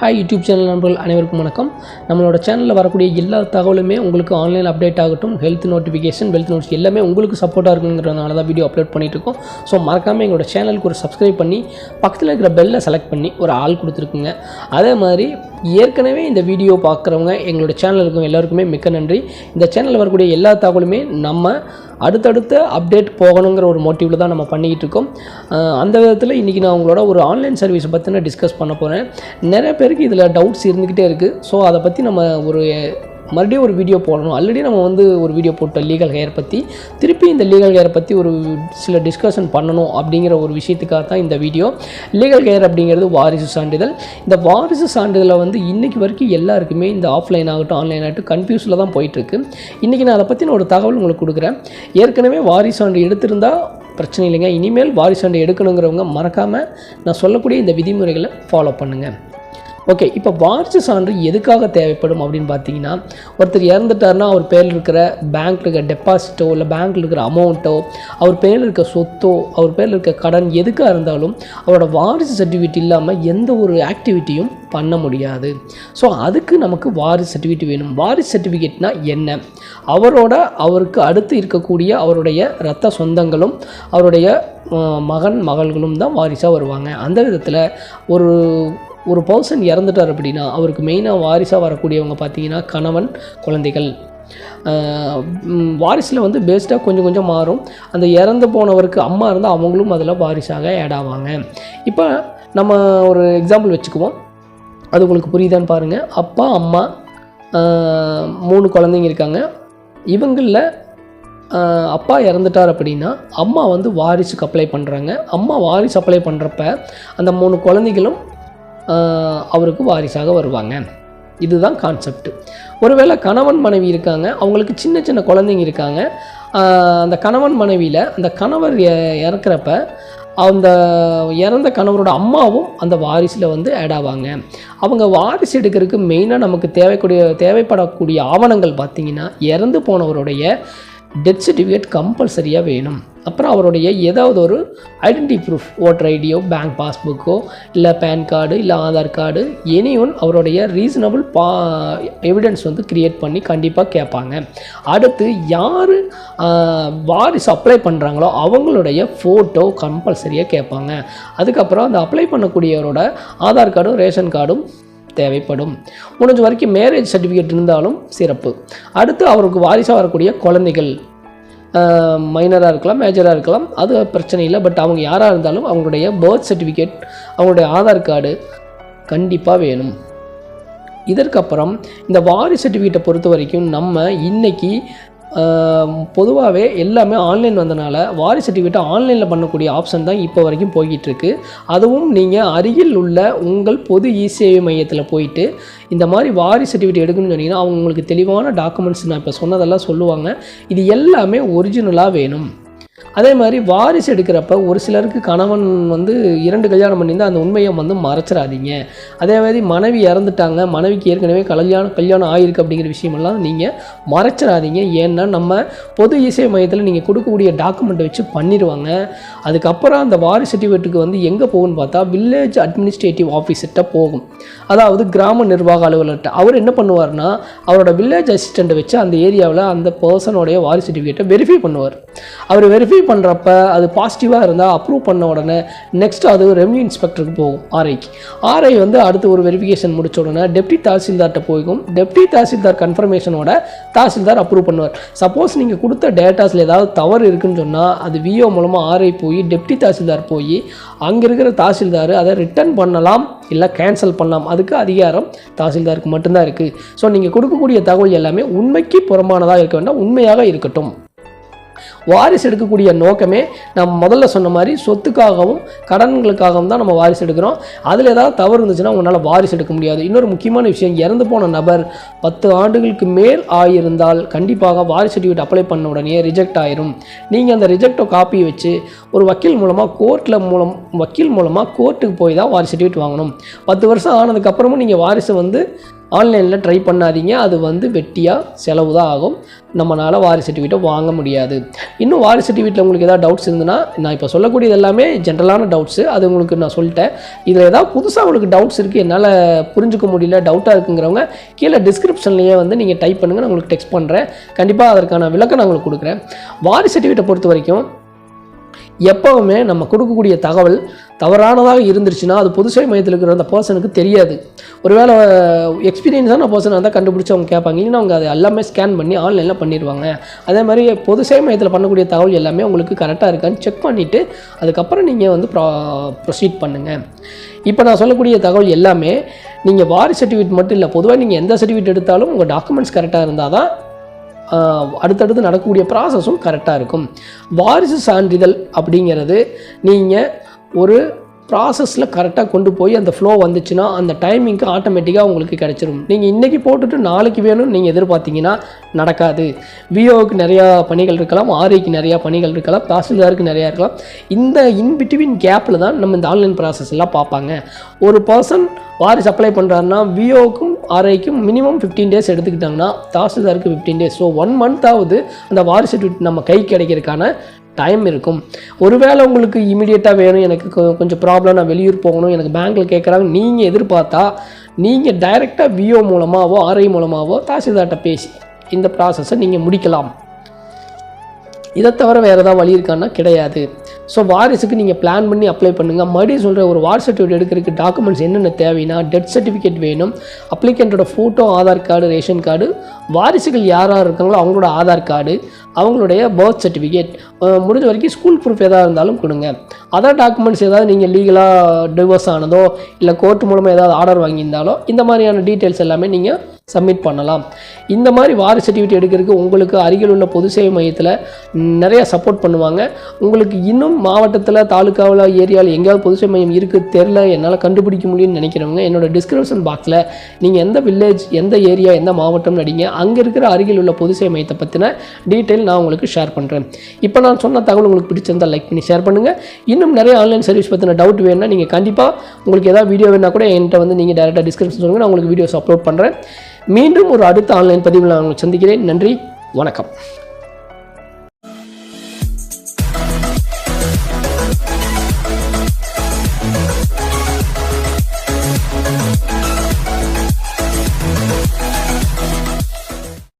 Hi YouTube channel நண்பர்கள் அனைவருக்கும் வணக்கம். நம்மளோட சேனலில் வரக்கூடிய எல்லா தகவலுமே உங்களுக்கு ஆன்லைன் அப்டேட் ஆகட்டும். ஹெல்த் நோட்டிஃபிகேஷன் வெல்த் நோட்ஸ் எல்லாமே உங்களுக்கு சப்போர்ட்டாக இருக்குங்கிறதுனால தான் வீடியோ அப்லோட் பண்ணிட்டு இருக்கோம். ஸோ மறக்காமல் எங்களோட சேனலுக்கு ஒரு சப்ஸ்கிரைப் பண்ணி பக்கத்தில் இருக்கிற பெல்லை செலக்ட் பண்ணி ஒரு ஆள் கொடுத்துருக்குங்க. அதே மாதிரி ஏற்கனவே இந்த வீடியோ பார்க்குறவங்க எங்களோட சேனல் இருக்கும் எல்லாருக்குமே மிக்க நன்றி. இந்த சேனலில் வரக்கூடிய எல்லா தகவலுமே நம்ம அடுத்தடுத்த அப்டேட் போகணுங்கிற ஒரு மோட்டிவில் தான் நம்ம பண்ணிக்கிட்டு இருக்கோம். அந்த விதத்தில் இன்றைக்கி நான் உங்களோட ஒரு ஆன்லைன் சர்வீஸை பற்றி நான் டிஸ்கஸ் பண்ண போகிறேன் நிறைய பேருக்கு இதில் டவுட்ஸ் இருந்துக்கிட்டே இருக்குது ஸோ அதை பற்றி நம்ம ஒரு மறுபடியும் ஒரு வீடியோ போடணும். ஆல்ரெடி நம்ம வந்து ஒரு வீடியோ போட்டோம் லீகல் ஹேர் பற்றி திருப்பி இந்த லீகல் ஹேர் பற்றி ஒரு சில டிஸ்கஷன் பண்ணணும் அப்படிங்கிற ஒரு விஷயத்துக்காக தான் இந்த வீடியோ லீகல் ஹேர் அப்படிங்கிறது வாரிசு சான்றிதழ். இந்த வாரிசு சான்றிதழை வந்து இன்றைக்கி வரைக்கும் எல்லாருக்குமே இந்த ஆஃப்லைன் ஆகட்டும் ஆன்லைன் ஆகட்டும் கன்ஃபியூஸில் தான் போயிட்டுருக்கு. இன்றைக்கி நான் அதை பற்றின ஒரு தகவல் உங்களுக்கு கொடுக்குறேன். ஏற்கனவே வாரிசு சான்று எடுத்திருந்தால் பிரச்சனை இல்லைங்க. இனிமேல் வாரிசு சான்று எடுக்கணுங்கிறவங்க மறக்காமல் நான் சொல்லக்கூடிய இந்த விதிமுறைகளை ஃபாலோ பண்ணுங்கள் ஓகே இப்போ வாரிசு சான்று எதுக்காக தேவைப்படும் அப்படின்னு பார்த்தீங்கன்னா ஒருத்தர் இறந்துட்டாருன்னா அவர் பேரில் இருக்கிற பேங்க்கில் இருக்கிற டெபாசிட்டோ இல்லை பேங்க்கில் இருக்கிற அமௌண்ட்டோ அவர் பேரில் இருக்க சொத்தோ அவர் பேரில் இருக்க கடன் எதுக்காக இருந்தாலும் அவரோட வாரிசு சர்டிஃபிகேட் இல்லாமல் எந்த ஒரு ஆக்டிவிட்டியும் பண்ண முடியாது. ஸோ அதுக்கு நமக்கு வாரிசு சர்டிஃபிகேட் வேணும். வாரிசு சர்டிஃபிகேட்னா என்ன? அவரோட அவருக்கு அடுத்து இருக்கக்கூடிய அவருடைய ரத்த சொந்தங்களும் அவருடைய மகன் மகள்களும் தான் வாரிசாக வருவாங்க. அந்த விதத்தில் ஒரு ஒரு பர்சன் இறந்துட்டார் அப்படின்னா அவருக்கு மெயினாக வாரிசாக வரக்கூடியவங்க பார்த்தீங்கன்னா கணவன் குழந்தைகள். வாரிசில் வந்து பேஸ்டாக கொஞ்சம் கொஞ்சம் மாறும். அந்த இறந்து போனவருக்கு அம்மா இருந்தால் அவங்களும் அதில் வாரிசாக ஆட் ஆவாங்க. இப்போ நம்ம ஒரு எக்ஸாம்பிள் வச்சுக்குவோம். அது உங்களுக்கு புரியுதான்னு பாருங்கள் அப்பா அம்மா மூணு குழந்தைங்க இருக்காங்க. இவங்களில் அப்பா இறந்துட்டார் அப்படின்னா அம்மா வந்து வாரிசுக்கு அப்ளை பண்ணுறாங்க அம்மா வாரிசு அப்ளை பண்ணுறப்ப அந்த மூணு குழந்தைகளும் அவருக்கு வாரிசாக வருவாங்க. இதுதான் கான்செப்ட் ஒருவேளை கணவன் மனைவி இருக்காங்க அவங்களுக்கு சின்ன சின்ன குழந்தைங்க இருக்காங்க அந்த கணவன் மனைவியில் அந்த கணவர் இறக்குறப்ப அந்த இறந்த கணவரோட அம்மாவும் அந்த வாரிசில் வந்து ஆட் ஆவாங்க. அவங்க வாரிசு எடுக்கிறதுக்கு மெயினாக நமக்கு தேவைக்கூடிய தேவைப்படக்கூடிய ஆவணங்கள் பார்த்திங்கன்னா இறந்து போனவருடைய டெத் சர்டிஃபிகேட் கம்பல்சரியாக வேணும். அப்புறம் அவருடைய ஏதாவது ஒரு ஐடென்டி ப்ரூஃப் ஓட்டர் ஐடியோ பேங்க் பாஸ்புக்கோ இல்லை பேன் கார்டு இல்லை ஆதார் கார்டு எனி ஒன் அவருடைய ரீசனபிள் பா எவிடன்ஸ் வந்து க்ரியேட் பண்ணி கண்டிப்பாக கேட்பாங்க. அடுத்து யார் வாரிசு அப்ளை பண்ணுறாங்களோ அவங்களுடைய ஃபோட்டோ கம்பல்சரியாக கேட்பாங்க. அதுக்கப்புறம் அந்த அப்ளை பண்ணக்கூடியவரோட ஆதார் கார்டும் ரேஷன் கார்டும் தேவைப்படும். முடிஞ்ச வரைக்கும் மேரேஜ் சர்டிஃபிகேட் இருந்தாலும் சிறப்பு. அடுத்து அவருக்கு வாரிசாக வரக்கூடிய குழந்தைகள் மைனராக இருக்கலாம் மேஜராக இருக்கலாம். அது பிரச்சனை இல்லை. பட் அவங்க யாராக இருந்தாலும் அவங்களுடைய பர்த் சர்டிஃபிகேட் அவங்களுடைய ஆதார் கார்டு கண்டிப்பாக வேணும். இதற்கப்புறம் இந்த வாரி சர்டிஃபிகேட்டை பொறுத்த வரைக்கும் நம்ம இன்னைக்கு பொதுவாகவே எல்லாமே ஆன்லைன் வந்தனால வாரி சர்டிஃபிகேட்டை ஆன்லைனில் பண்ணக்கூடிய ஆப்ஷன் தான் இப்போ வரைக்கும் போய்கிட்டுருக்கு அதுவும் நீங்கள் அருகில் உள்ள உங்கள் பொது இ சேவை மையத்தில் போயிட்டு இந்த மாதிரி வாரி சர்டிஃபிகேட் எடுக்கணும்னு சொன்னீங்கன்னா அவங்க உங்களுக்கு தெளிவான டாக்குமெண்ட்ஸ் நான் இப்போ சொன்னதெல்லாம் சொல்லுவாங்க. இது எல்லாமே ஒரிஜினலாக வேணும். அதே மாதிரி வாரிசு எடுக்கிறப்ப ஒரு சிலருக்கு கணவன் வந்து இரண்டு கல்யாணம் பண்ணியிருந்தால் அந்த உண்மையை வந்து மறைச்சிடாதீங்க. அதே மாதிரி மனைவி இறந்துட்டாங்க மனைவிக்கு ஏற்கனவே கல்யாணம் கல்யாணம் ஆயிருக்கு அப்படிங்கிற விஷயமெல்லாம் நீங்கள் மறைச்சிடாதீங்க. ஏன்னா நம்ம பொது இசை மையத்தில் நீங்கள் கொடுக்கக்கூடிய டாக்குமெண்ட்டை வச்சு பண்ணிடுவாங்க. அதுக்கப்புறம் அந்த வாரிசு சர்டிஃபிகேட்டுக்கு வந்து எங்கே போகும்னு பார்த்தா வில்லேஜ் அட்மினிஸ்ட்ரேட்டிவ் ஆஃபீஸர்கிட்ட போகும். அதாவது கிராம நிர்வாக அலுவலர்கிட்ட. அவர் என்ன பண்ணுவார்னா அவரோட வில்லேஜ் அசிஸ்டண்ட்டை வச்சு அந்த ஏரியாவில் அந்த பர்சனோடைய வாரிசு சர்டிஃபிகேட்டை வெரிஃபை பண்ணுவார். அவர் வெரிஃபை பண்ணுறப்ப அது பாசிட்டிவாக இருந்தால் அப்ரூவ் பண்ண உடனே நெக்ஸ்ட் அது ரெவன்யூ இன்ஸ்பெக்டருக்கு போகும் ஆர்ஐக்கு ஆர்ஐ வந்து அடுத்து ஒரு வெரிஃபிகேஷன் முடிச்ச உடனே டெப்டி தாசில்தார்கிட்ட போய்க்கும். டெப்டி தாசில்தார் கன்ஃபர்மேஷனோட தாசில்தார் அப்ரூவ் பண்ணுவார். சப்போஸ் நீங்கள் கொடுத்த டேட்டாஸில் ஏதாவது தவறு இருக்குன்னு சொன்னால் அது விஓ மூலமாக ஆர்ஐ போய் டெப்டி தாசில்தார் போய் அங்கே இருக்கிற தாசில்தார் அதை ரிட்டர்ன் பண்ணலாம் இல்லை கேன்சல் பண்ணலாம். அதுக்கு அதிகாரம் தாசில்தாருக்கு மட்டும்தான் இருக்குது ஸோ நீங்கள் கொடுக்கக்கூடிய தகவல் எல்லாமே உண்மைக்கு புறம்பானதாக இருக்க வேண்டாம் உண்மையாக இருக்கட்டும். வாரிசு எடுக்கக்கூடிய நோக்கமே நம்ம முதல்ல சொன்ன மாதிரி சொத்துக்காகவும் கடன்களுக்காகவும் தான் நம்ம வாரிசு எடுக்கிறோம். அதில் ஏதாவது தவறு இருந்துச்சுன்னா உங்களால் வாரிசு எடுக்க முடியாது. இன்னொரு முக்கியமான விஷயம் இறந்து போன நபர் பத்து ஆண்டுகளுக்கு மேல் ஆகியிருந்தால் கண்டிப்பாக வாரிசு சர்டிஃபிகேட் அப்ளை பண்ண உடனே ரிஜெக்ட் ஆயிரும். நீங்கள் அந்த ரிஜெக்டோ காப்பி வச்சு ஒரு வக்கீல் மூலமாக கோர்ட்டில் மூலம் வக்கீல் மூலமாக கோர்ட்டுக்கு போய் தான் வாரிசு சர்டிஃபிகேட் வாங்கணும். பத்து வருஷம் ஆனதுக்கப்புறமும் நீங்கள் வாரிசு வந்து ஆன்லைனில் ட்ரை பண்ணாதீங்க. அது வந்து வெட்டியாக செலவு தான் ஆகும். நம்மளால் வாரி சர்டிஃபிகேட்டை வாங்க முடியாது. இன்னும் வாரி சர்டிஃபிகேட்டில் உங்களுக்கு ஏதாவது டவுட்ஸ் இருந்ததுன்னா நான் இப்போ சொல்லக்கூடியது எல்லாமே ஜென்ரலான டவுட்ஸு அது உங்களுக்கு நான் சொல்லிட்டேன். இதில் ஏதாவது புதுசாக உங்களுக்கு டவுட்ஸ் இருக்குது என்னால் புரிஞ்சுக்க முடியல டவுட்டாக இருக்குங்கிறவங்க கீழே டிஸ்கிரிப்ஷன்லேயே வந்து நீங்கள் டைப் பண்ணுங்கள் நான் உங்களுக்கு டெக்ஸ்ட் பண்ணுறேன் கண்டிப்பாக அதற்கான விளக்கம் நான் உங்களுக்கு கொடுக்குறேன். வாரி சர்டிஃபிகேட்டை பொறுத்த வரைக்கும் எப்போவுமே நம்ம கொடுக்கக்கூடிய தகவல் தவறானதாக இருந்துருச்சுன்னா அது பொதுசேவை மையத்தில் இருக்கிற அந்த பர்சனுக்கு தெரியாது. ஒருவேளை எக்ஸ்பீரியன்ஸான பர்சன் இருந்தால் கண்டுபிடிச்சி அவங்க கேட்பாங்க. இல்லைன்னா அவங்க அதை எல்லாமே ஸ்கேன் பண்ணி ஆன்லைனில் பண்ணிடுவாங்க அதே மாதிரி பொது சேவை மையத்தில் பண்ணக்கூடிய தகவல் எல்லாமே உங்களுக்கு கரெக்டாக இருக்கான்னு செக் பண்ணிவிட்டு அதுக்கப்புறம் நீங்கள் வந்து ப்ரா ப்ரொசீட் பண்ணுங்கள் இப்போ நான் சொல்லக்கூடிய தகவல் எல்லாமே நீங்கள் வாரி சர்டிஃபிகேட் மட்டும் இல்லை பொதுவாக நீங்கள் எந்த சர்டிஃபிகேட் எடுத்தாலும் உங்கள் டாக்குமெண்ட்ஸ் கரெக்டாக இருந்தால் தான் அடுத்தடுத்து நடக்கக்கூடிய ப்ராசஸும் கரெக்டாக இருக்கும். வாரிசு சான்றிதழ் அப்படிங்கிறது நீங்கள் ஒரு ப்ராசஸில் கரெக்டாக கொண்டு போய் அந்த ஃப்ளோ வந்துச்சுன்னா அந்த டைமிங்க்கு ஆட்டோமேட்டிக்காக உங்களுக்கு கிடச்சிரும். நீங்கள் இன்றைக்கி போட்டுட்டு நாளைக்கு வேணும்னு நீங்கள் எதிர்பார்த்தீங்கன்னா நடக்காது. விஓவுக்கு நிறையா பணிகள் இருக்கலாம் ஆர்ஐக்கு நிறையா பணிகள் இருக்கலாம் தாசில்தாருக்கு நிறையா இருக்கலாம். இந்த இன்பிட்வீன் கேப்பில் தான் நம்ம இந்த ஆன்லைன் ப்ராசஸ் எல்லாம் பார்ப்பாங்க. ஒரு பர்சன் வாரி அப்ளை பண்ணுறாருன்னா விஓக்கும் ஆர்ஐக்கும் மினிமம் ஃபிஃப்டீன் டேஸ் எடுத்துக்கிட்டாங்கன்னா தாசில்தாருக்கு ஃபிஃப்டீன் டேஸ் ஸோ ஒன் மந்த்தாவது அந்த வாரிசு சர்டிஃபிகேட் நம்ம கை கிடைக்கிறதுக்கான டைம் இருக்கும். ஒருவேளை உங்களுக்கு இமீடியட்டாக வேணும் எனக்கு கொஞ்சம் ப்ராப்ளம் நான் வெளியூர் போகணும் எனக்கு பேங்க்கில் கேட்குறாங்க நீங்கள் எதிர்பார்த்தா நீங்கள் டைரெக்டாக விஓ மூலமாகவோ ஆர்ஐ மூலமாகவோ தாசில்தார்கிட்ட பேசி இந்த ப்ராசஸை நீங்கள் முடிக்கலாம். இதை தவிர வேறு ஏதாவது வழி இருக்கான்னா கிடையாது. ஸோ வாரிசுக்கு நீங்கள் பிளான் பண்ணி அப்ளை பண்ணுங்கள் மறுபடியும் சொல்கிற ஒரு வார் சர்டிஃபிகேட் எடுக்கிறதுக்கு டாக்குமெண்ட்ஸ் என்னென்ன தேவைன்னா டெத் சர்டிஃபிகேட் வேணும் அப்ளிகண்ட்டோட photo Aadhaar card ration card வாரிசுகள் யார் யார் இருக்காங்களோ அவங்களோட ஆதார் கார்டு அவங்களுடைய பர்த் சர்டிஃபிகேட் முடிஞ்ச வரைக்கும் ஸ்கூல் ப்ரூஃப் எதாவது இருந்தாலும் கொடுங்க. அதர் டாக்குமெண்ட்ஸ் ஏதாவது நீங்கள் லீகலாக டிவோர்ஸ் ஆனதோ இல்லை கோர்ட் மூலமாக ஏதாவது ஆர்டர் வாங்கியிருந்தாலோ இந்த மாதிரியான டீட்டெயில்ஸ் எல்லாமே நீங்கள் சப்மிட் பண்ணலாம். இந்த மாதிரி வாரி சர்டிஃபிகேட் எடுக்கிறதுக்கு உங்களுக்கு அருகில் உள்ள பொது சேவை மையத்தில் நிறையா சப்போர்ட் பண்ணுவாங்க. உங்களுக்கு இன்னும் மாவட்டத்தில் தாலுக்காவில் ஏரியாவில் எங்கேயாவது பொது சேவை மையம் இருக்குது தெரில என்னால் கண்டுபிடிக்க முடியும்னு நினைக்கிறவங்க என்னோட டிஸ்கிரிப்ஷன் பாக்ஸில் நீங்கள் எந்த வில்லேஜ் எந்த ஏரியா எந்த மாவட்டம்னு அடிங்க அங்கே இருக்கிற அருகில் உள்ள பொது சேவை மையத்தை பற்றின டீட்டெயில் நான் உங்களுக்கு ஷேர் பண்ணுறேன் இப்போ நான் சொன்ன தகவல் உங்களுக்கு பிடிச்சிருந்தால் லைக் பண்ணி ஷேர் பண்ணுங்கள் இன்னும் நிறைய ஆன்லைன் சர்வீஸ் பற்றின டவுட் வேணும்னா நீங்கள் கண்டிப்பாக உங்களுக்கு ஏதாவது வீடியோ வேணால் கூட என்கிட்ட வந்து நீங்கள் டேரெக்டாக டிஸ்கிரிப்ஷன் சொல்லுங்கள் நான் உங்களுக்கு வீடியோஸ் அப்லோட் பண்ணுறேன் மீண்டும் ஒரு அடுத்த ஆன்லைன் பதிவில் நான் உங்களை சந்திக்கிறேன். நன்றி வணக்கம்.